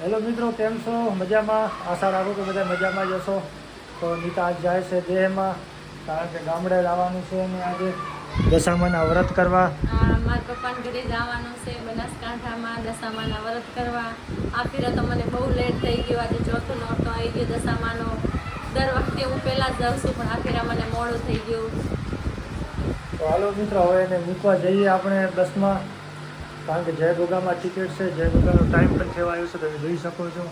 Hello મિત્રો કેમ છો? મજામાં? આશા રાખો કે બધા મજામાં જશો તો નીતા આજ જાય છે દેહમાં કારણ કે ગામડે લાવવાનું છે અને આજે દશામાના વ્રત કરવા. મારા પપ્પાને ઘરે જવાનું છે બનાસકાંઠામાં દશામાના વ્રત કરવા. આ ફેરા તો મને બહુ લેટ થઈ ગયો આજે ચોથો નોરતો આવી ગયો દશામાનો. દર વખતે હું પહેલાં જ જાઉં છું પણ આ ફીરા મને મોડું થઈ ગયું. તો હાલો મિત્રો હવે એને મૂકવા જઈએ આપણે બસમાં કારણ કે જય ગોગામાં ટિકિટ છે જય ગોગાનો ટાઈમ પણ થવા આવ્યો છે તમે જોઈ શકો છો.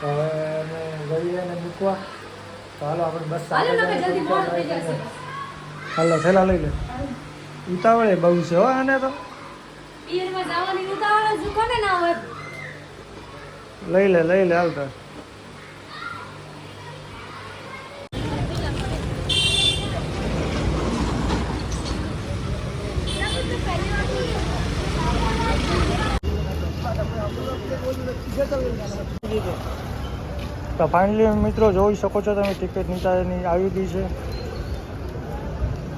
તો હવે એને જઈએ એને મૂકવા. તો હાલો આપણે બસ હાલો થેલા લઈ લે. ઉતાવળે બહુ છે હો આને તો. લઈ લે લઈ લે હાલ તો તો ફાઇનલી મિત્રો જોઈ શકો છો તમે ટિકિટ નીચાની આવી ગઈ છે.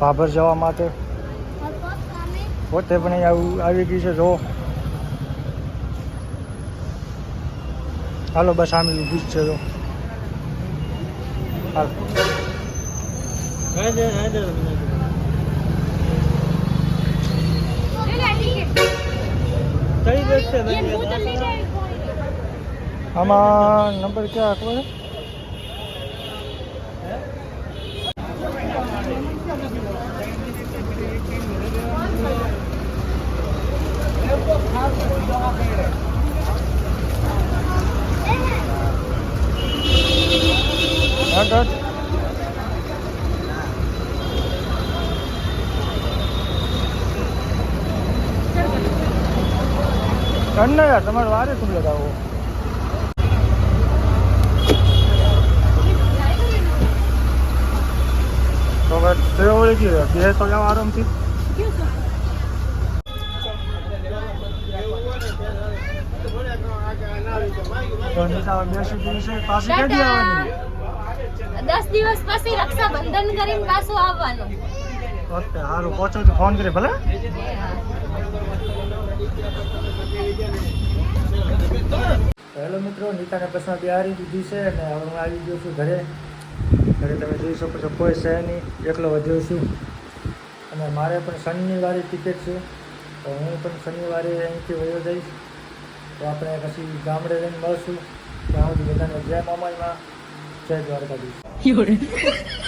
ભાભર જવા માટે. પોતે પણ આવું આવી ગઈ છે જો. હાલો બસ આમ ઊભી જ છે જો. હાલો. કઈ બસ છે આમાં નંબર ક્યાં ખબર છે? કર તમારે વારે શું લગાવો. તો હવે તે ઓળી ગયો બે તો જાવ આરામથી તો નીતા બેસી ગઈ છે પાછી ક્યાંથી આવવાની દસ દિવસ પછી રક્ષાબંધન કરીને પાછું આવવાનું ઓકે સારું પહોંચો તો ફોન કરી ભલે હેલો મિત્રો નીતાને બસમાં બિહારી દીધી છે અને હવે હું આવી ગયો છું ઘરે ઘરે તમે જોઈ શકો છો, કોઈ છે નહીં, એકલો વધ્યો છું. અને મારે પણ શનિવારે ટિકિટ છે, તો હું પણ શનિવારે અહીંથી વયો જઈશ. તો આપણે પછી ગામડે જઈને મળશું. ત્યાં સુધી બધાને જય મામામાં જય દ્વારકાધીશ.